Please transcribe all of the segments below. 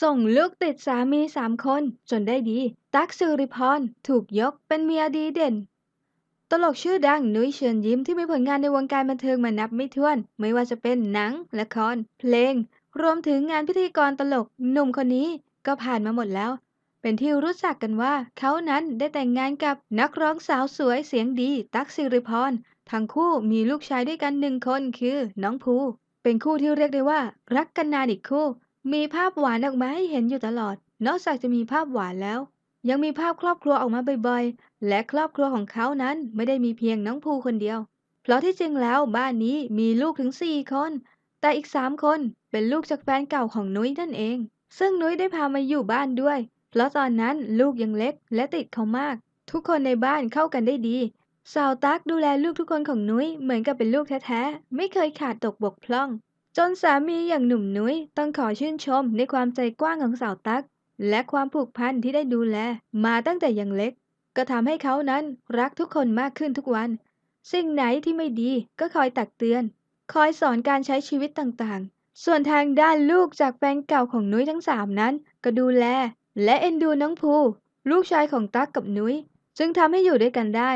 ส่งลูกติดสามีสามคน จนได้ดี ตั๊กสิริพรถูกยกเป็นเมียดีเด่น ตลกชื่อดังนุ้ยเชิญยิ้มที่มีผลงานในวงการบันเทิงมานับไม่ถ้วน ไม่ว่าจะเป็นหนัง ละคร เพลง รวมถึงงานพิธีกรตลกหนุ่มคนนี้ก็ผ่านมาหมดแล้ว เป็นที่รู้จักกันว่า เขานั้นได้แต่งงานกับนักร้องสาวสวยเสียงดี ตั๊กสิริพรทั้งคู่มีลูกชายด้วยกันหนึ่งคนคือน้องภูเป็นคู่ที่เรียกได้ว่า รักกันนานอีกคู่ มีภาพหวานออกมาให้เห็นอยู่ตลอด นอกจากจะมีภาพหวานแล้ว ยังมีภาพครอบครัวออกมาบ่อยๆ และครอบครัวของเขานั้นไม่ได้มีเพียงน้องภูคนเดียว เพราะที่จริงแล้วบ้านนี้มีลูกถึง4คน แต่อีก3คนเป็นลูกจากแฟนเก่าของนุ้ยนั่นเอง ซึ่งนุ้ยได้พามาอยู่บ้านด้วย เพราะตอนนั้นลูกยังเล็กและติดเขามาก ทุกคนในบ้านเข้ากันได้ดี สาวตักดูแลลูกทุกคนของนุ้ยเหมือนกับเป็นลูกแท้ๆ ไม่เคยขาดตกบกพร่อง จนสามีอย่างหนุ่มนุ้ยต้องขอชื่นชมในความใจกว้างของสาวตั๊ก และความผูกพันที่ได้ดูแล มาตั้งแต่ยังเล็ก ก็ทำให้เขานั้นรักทุกคนมากขึ้นทุกวัน สิ่งไหนที่ไม่ดีก็คอยตักเตือน คอยสอนการใช้ชีวิตต่างๆ ส่วนทางด้านลูกจากแฟนเก่าของนุ้ยทั้งสามนั้น ก็ดูแล และเอ็นดูน้องภูลูกชายของตั๊กกับนุ้ยจึงทำให้อยู่ด้วยกันได้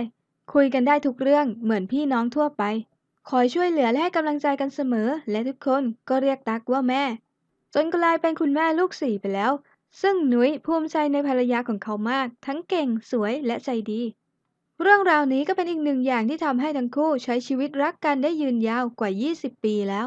คุยกันได้ทุกเรื่องเหมือนพี่น้องทั่วไป คอยช่วยเหลือและให้กำลังใจกันเสมอ และทุกคนก็เรียกตักว่าแม่ จนกลายเป็นคุณแม่ลูกสี่ไปแล้ว ซึ่งหนุ้ยภูมิใจในภรรยาของเขามาก ทั้งเก่งสวยและใจดี เรื่องราวนี้ก็เป็นอีกหนึ่งอย่างที่ทำให้ทั้งคู่ใช้ชีวิตรักกันได้ยืนยาวกว่า 20 ปีแล้ว